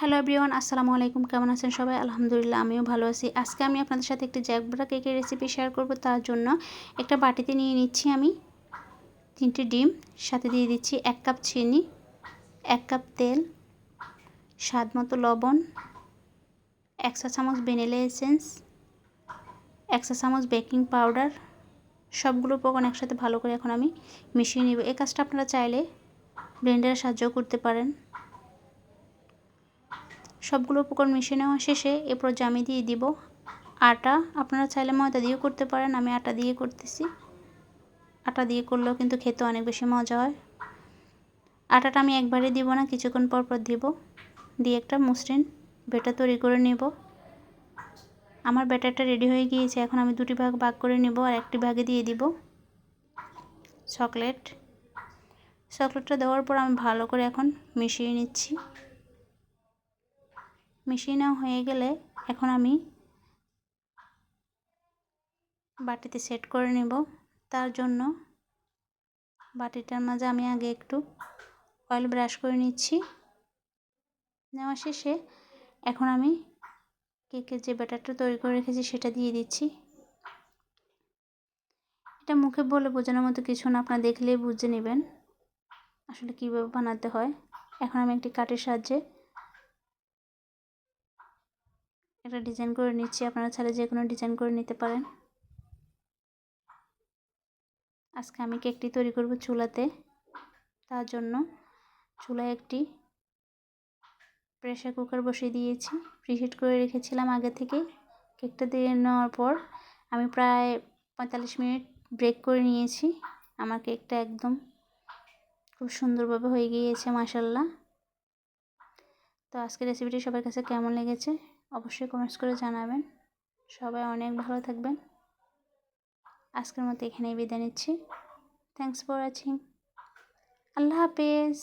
Hello everyone আসসালামু আলাইকুম। কেমন আছেন সবাই? আলহামদুলিল্লাহ, আমিও ভালো আছি। আজকে আমি আপনাদের সাথে একটি জ্যাকব্রা কেকের রেসিপি শেয়ার করব। তার জন্য একটা বাটিতে নিয়ে নিচ্ছি আমি তিনটে ডিম, সাথে দিয়ে দিচ্ছি এক কাপ চিনি, এক কাপ তেল, স্বাদ মতো লবণ, এক চা চামচ ভ্যানিলা এসেন্স, এক চা চামচ বেকিং পাউডার, সবগুলো উপকরণ একসাথে ভালো করে এখন আমি মিশিয়ে নিব। এই কাজটা আপনারা চাইলে ব্লেন্ডারের সাহায্য করতে পারেন। সবগুলো উপকরণ মিশিয়ে নেওয়া শেষে এরপর জামি দিয়ে দিব আটা। আপনারা চাইলে ময়দা দিয়েও করতে পারেন, আমি আটা দিয়ে করতেছি। আটা দিয়ে করলেও কিন্তু খেতে অনেক বেশি মজা হয়। আটাটা আমি একবারে দিব না, কিছুক্ষণ পর পর দিব। দিয়ে একটা মসৃণ বেটা তৈরি করে নেব। আমার ব্যাটারটা রেডি হয়ে গিয়েছে, এখন আমি দুটি ভাগ ভাগ করে নেব আর একটি ভাগে দিয়ে দিব। চকলেট। চকলেটটা দেওয়ার পর আমি ভালো করে এখন মিশিয়ে নিচ্ছি। মিশিয়ে নেওয়া হয়ে গেলে এখন আমি বাটিতে সেট করে নেব। তার জন্য বাটিটার মাঝে আমি আগে একটু অয়েল ব্রাশ করে নিচ্ছি। নেওয়া শেষে এখন আমি কেকের যে ব্যাটারটা তৈরি করে রেখেছি সেটা দিয়ে দিচ্ছি। এটা মুখে বলে বোঝানোর মতো কিছু না, আপনারা দেখলেই বুঝে নেবেন আসলে কীভাবে বানাতে হয়। এখন আমি একটি কাঠের সাহায্যে একটা ডিজাইন করে নিচ্ছি। আপনারা ছাড়া যে কোনো ডিজাইন করে নিতে পারেন। আজকে আমি কেকটি তৈরি করব চুলাতে। তার জন্য চুলায় একটি প্রেশার কুকার বসিয়ে দিয়েছি। প্রিহিট করে রেখেছিলাম আগে থেকে কেকটা দিয়ে নেওয়ার পর আমি প্রায় পঁয়তাল্লিশ মিনিট ব্রেক করে নিয়েছি। আমার কেকটা একদম খুব সুন্দরভাবে হয়ে গিয়েছে মাসাল্লাহ তো আজকের রেসিপিটি সবার কাছে কেমন লেগেছে? অবশ্যই কমেন্টস করে জানাবেন। সবাই অনেক ভালো থাকবেন। আজকের মতো এখানেই বিদায় নিচ্ছি। থ্যাংকস ফর ওয়াচিং আল্লাহ হাফেজ।